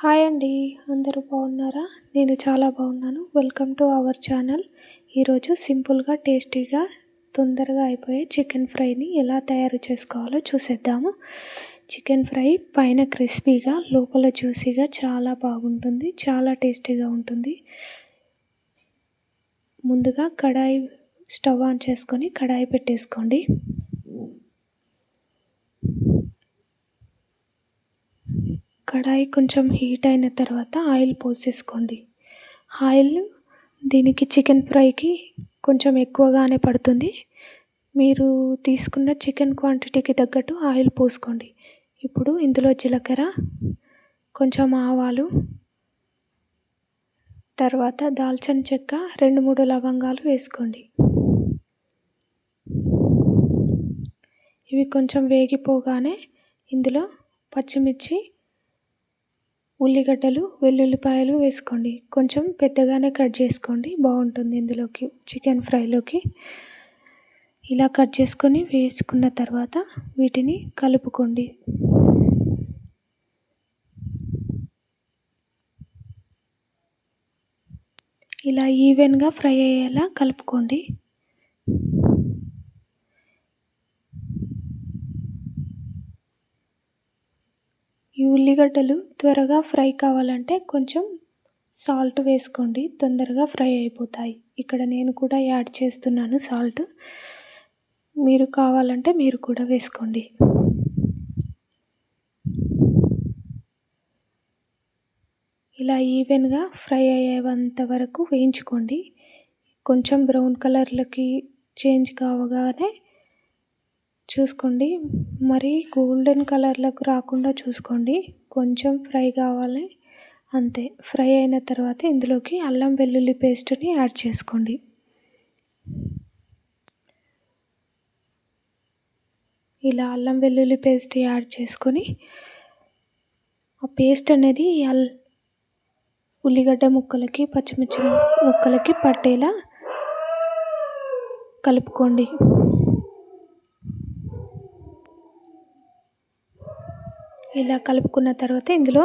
Hi అండి అందరూ బాగున్నారా? నేను చాలా బాగున్నాను. వెల్కమ్ టు అవర్ ఛానల్ ఈరోజు సింపుల్గా టేస్టీగా తొందరగా అయిపోయే చికెన్ ఫ్రైని ఎలా తయారు చేసుకోవాలో చూసేద్దాము. చికెన్ ఫ్రై పైన క్రిస్పీగా లోపల జ్యూసీగా చాలా బాగుంటుంది చాలా టేస్టీగా ఉంటుంది. ముందుగా కడాయి స్టవ్ ఆన్ చేసుకొని కడాయి పెట్టేసుకోండి. కడాయి కొంచెం హీట్ అయిన తర్వాత ఆయిల్ పోసేసుకోండి. ఆయిల్ దీనికి చికెన్ ఫ్రైకి కొంచెం ఎక్కువగానే పడుతుంది. మీరు తీసుకున్న చికెన్ క్వాంటిటీకి తగ్గట్టు ఆయిల్ పోసుకోండి. ఇప్పుడు ఇందులో జీలకర్ర కొంచెం ఆవాలు తర్వాత దాల్చిన చెక్క రెండు మూడు లవంగాలు వేసుకోండి. ఇవి కొంచెం వేగిపోగానే ఇందులో పచ్చిమిర్చి ఉల్లిగడ్డలు వెల్లుల్లిపాయలు వేసుకోండి. కొంచెం పెద్దగానే కట్ చేసుకోండి. బాగుంటుంది ఇందులోకి చికెన్ ఫ్రైలోకి. ఇలా కట్ చేసుకొని వేసుకున్న తర్వాత వీటిని కలుపుకోండి. ఇలా ఈవెన్గా ఫ్రై అయ్యేలా కలుపుకోండి ఈ ఉల్లిగడ్డలు త్వరగా ఫ్రై కావాలంటే కొంచెం సాల్ట్ వేసుకోండి. తొందరగా ఫ్రై అయిపోతాయి. ఇక్కడ నేను కూడా యాడ్ చేస్తున్నాను సాల్ట్. మీరు కావాలంటే మీరు కూడా వేసుకోండి. ఇలా ఈవెన్గా ఫ్రై అయ్యేంత వరకు వేయించుకోండి. కొంచెం బ్రౌన్ కలర్లోకి చేంజ్ కావగానే చూసుకోండి. మరి గోల్డెన్ కలర్లకు రాకుండా చూసుకోండి. కొంచెం ఫ్రై కావాలి. అంతే. ఫ్రై అయిన తర్వాత ఇందులోకి అల్లం వెల్లుల్లి పేస్ట్ని యాడ్ చేసుకోండి. ఇలా అల్లం వెల్లుల్లి పేస్ట్ యాడ్ చేసుకొని ఆ పేస్ట్ అనేది అల్ ఉల్లిగడ్డ ముక్కలకి పచ్చిమిర్చి ముక్కలకి పట్టేలా కలుపుకోండి. ఇలా కలుపుకున్న తర్వాత ఇందులో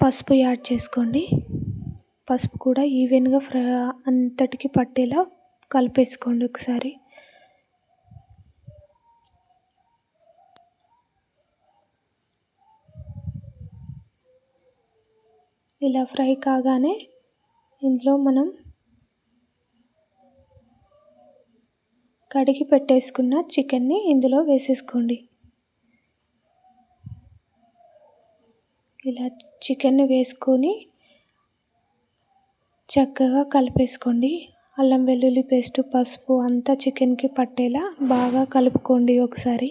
పసుపు యాడ్ చేసుకోండి. పసుపు కూడా ఈవెన్గా ఫ్రై అంతటికి పట్టేలా కలిపేసుకోండి ఒకసారి. ఇలా ఫ్రై కాగానే ఇందులో మనం కడిగి పెట్టేసుకున్న చికెన్ని ఇందులో వేసేసుకోండి. ఇలా చికెన్ వేసుకొని చక్కగా కలిపేసుకోండి. అల్లం వెల్లుల్లి పేస్ట్ పసుపు అంతా చికెన్కి పట్టేలా బాగా కలుపుకోండి ఒకసారి.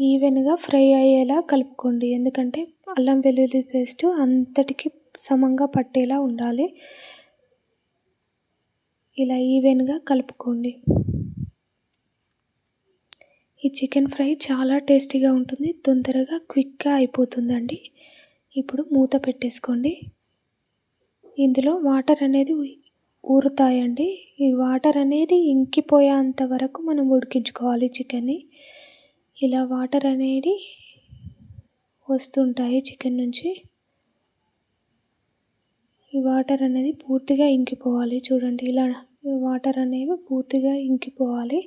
ఈవెన్గా ఫ్రై అయ్యేలా కలుపుకోండి. ఎందుకంటే అల్లం వెల్లుల్లి పేస్ట్ అంతటికి సమంగా పట్టేలా ఉండాలి. ఇలా ఈవెన్గా కలుపుకోండి. ఈ చికెన్ ఫ్రై చాలా టేస్టీగా ఉంటుంది. తొందరగా క్విక్గా అయిపోతుందండి. ఇప్పుడు మూత పెట్టేసుకోండి. ఇందులో వాటర్ అనేది ఊరుతాయండి. ఈ వాటర్ అనేది ఇంకిపోయేంత వరకు మనం ఉడికించుకోవాలి చికెన్ని. ఇలా వాటర్ అనేది వస్తుంటాయి చికెన్ నుంచి. ఈ వాటర్ అనేది పూర్తిగా ఇంకిపోవాలి. చూడండి ఇలా వాటర్ అనేవి పూర్తిగా ఇంకిపోవాలి.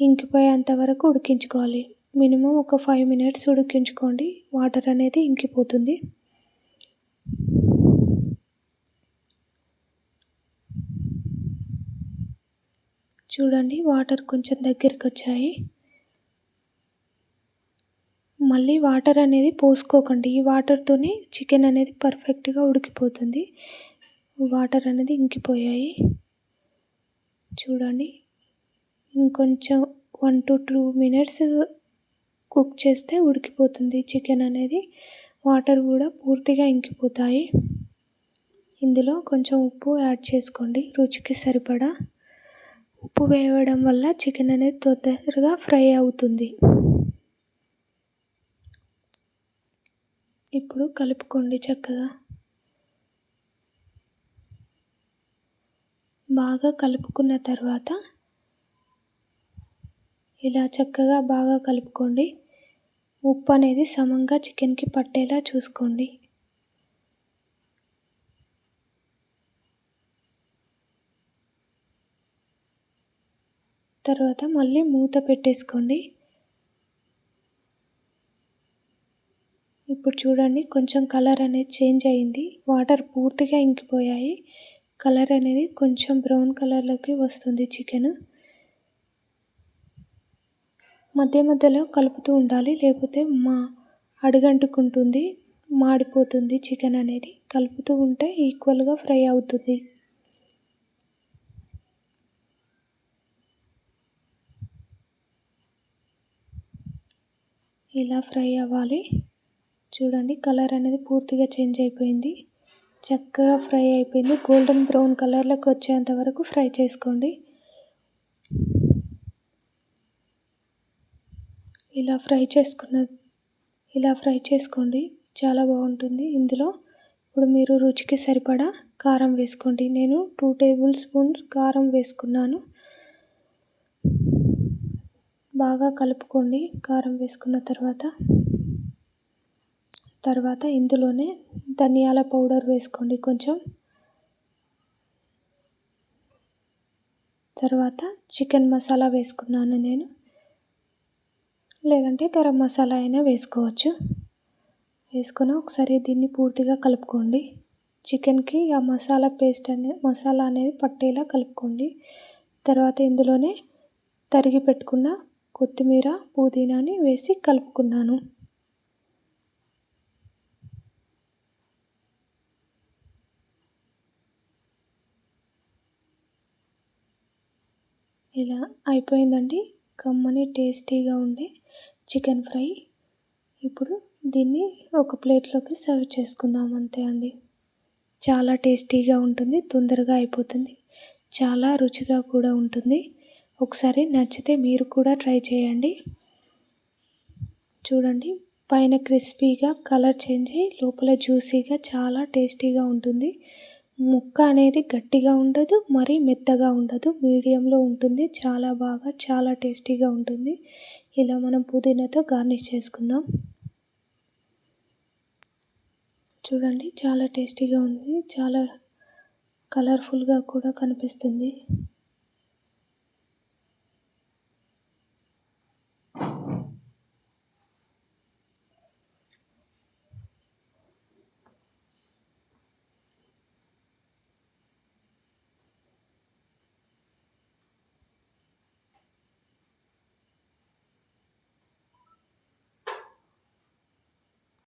ఇంకిపోయేంత వరకు ఉడికించుకోవాలి. మినిమం ఒక ఫైవ్ మినిట్స్ ఉడికించుకోండి. వాటర్ అనేది ఇంకిపోతుంది. చూడండి వాటర్ కొంచెం దగ్గరికి వచ్చాయి. మళ్ళీ వాటర్ అనేది పోసుకోకండి. ఈ వాటర్తోనే చికెన్ అనేది పర్ఫెక్ట్గా ఉడికిపోతుంది. వాటర్ అనేది ఇంకిపోయాయి. చూడండి ఇంకొంచెం one to two minutes cook చేస్తే ఉడికిపోతుంది చికెన్ అనేది. వాటర్ కూడా పూర్తిగా ఇంకిపోతాయి. ఇందులో కొంచెం ఉప్పు యాడ్ చేసుకోండి రుచికి సరిపడా. ఉప్పు వేయడం వల్ల చికెన్ అనేది తొందరగా ఫ్రై అవుతుంది. ఇప్పుడు కలుపుకోండి చక్కగా. బాగా కలుపుకున్న తర్వాత ఇలా చక్కగా బాగా కలుపుకోండి. ఉప్పు అనేది సమంగా చికెన్కి పట్టేలా చూసుకోండి. తర్వాత మళ్ళీ మూత పెట్టేసుకోండి. ఇప్పుడు చూడండి కొంచెం కలర్ అనేది చేంజ్ అయింది. వాటర్ పూర్తిగా ఇంకిపోయాయి. కలర్ అనేది కొంచెం బ్రౌన్ కలర్లోకి వస్తుంది చికెన్. మధ్య మధ్యలో కలుపుతూ ఉండాలి. లేకపోతే మా అడుగంటుకుంటుంది మాడిపోతుంది చికెన్ అనేది. కలుపుతూ ఉంటే ఈక్వల్గా ఫ్రై అవుతుంది. ఇలా ఫ్రై అవ్వాలి. చూడండి కలర్ అనేది పూర్తిగా చేంజ్ అయిపోయింది. చక్కగా ఫ్రై అయిపోయింది. గోల్డెన్ బ్రౌన్ కలర్లోకి వచ్చేంత వరకు ఫ్రై చేసుకోండి. ఇలా ఫ్రై చేసుకున్న ఇలా ఫ్రై చేసుకోండి. చాలా బాగుంటుంది ఇందులో. ఇప్పుడు మీరు రుచికి సరిపడా కారం వేసుకోండి. నేను టూ టేబుల్ స్పూన్స్ కారం వేసుకున్నాను. బాగా కలుపుకోండి కారం వేసుకున్న తర్వాత. తర్వాత ఇందులోనే ధనియాల పౌడర్ వేసుకోండి కొంచెం. తర్వాత చికెన్ మసాలా వేసుకున్నాను నేను. లేదంటే గరం మసాలా అయినా వేసుకోవచ్చు. వేసుకొని ఒకసారి దీన్ని పూర్తిగా కలుపుకోండి. చికెన్కి ఆ మసాలా పేస్ట్ అనే మసాలా అనేది పట్టేలా కలుపుకోండి. తర్వాత ఇందులోనే తరిగి పెట్టుకున్న కొత్తిమీర పుదీనాని వేసి కలుపుకున్నాను. ఇలా అయిపోయిందండి. కమ్మని టేస్టీగా ఉండే చికెన్ ఫ్రై. ఇప్పుడు దీన్ని ఒక ప్లేట్లోకి సర్వ్ చేసుకుందాం అంతే అండి. చాలా టేస్టీగా ఉంటుంది తొందరగా అయిపోతుంది. చాలా రుచిగా కూడా ఉంటుంది. ఒకసారి నచ్చితే మీరు కూడా ట్రై చేయండి. చూడండి పైన క్రిస్పీగా కలర్ చేంజ్ అయ్యి లోపల జ్యూసీగా చాలా టేస్టీగా ఉంటుంది. ముక్క అనేది గట్టిగా ఉండదు మరీ మెత్తగా ఉండదు. మీడియంలో ఉంటుంది చాలా బాగా చాలా టేస్టీగా ఉంటుంది. ఇలా మనం పుదీనాతో గార్నిష్ చేసుకుందాం. చూడండి చాలా టేస్టీగా ఉంది. చాలా కలర్ఫుల్గా కూడా కనిపిస్తుంది.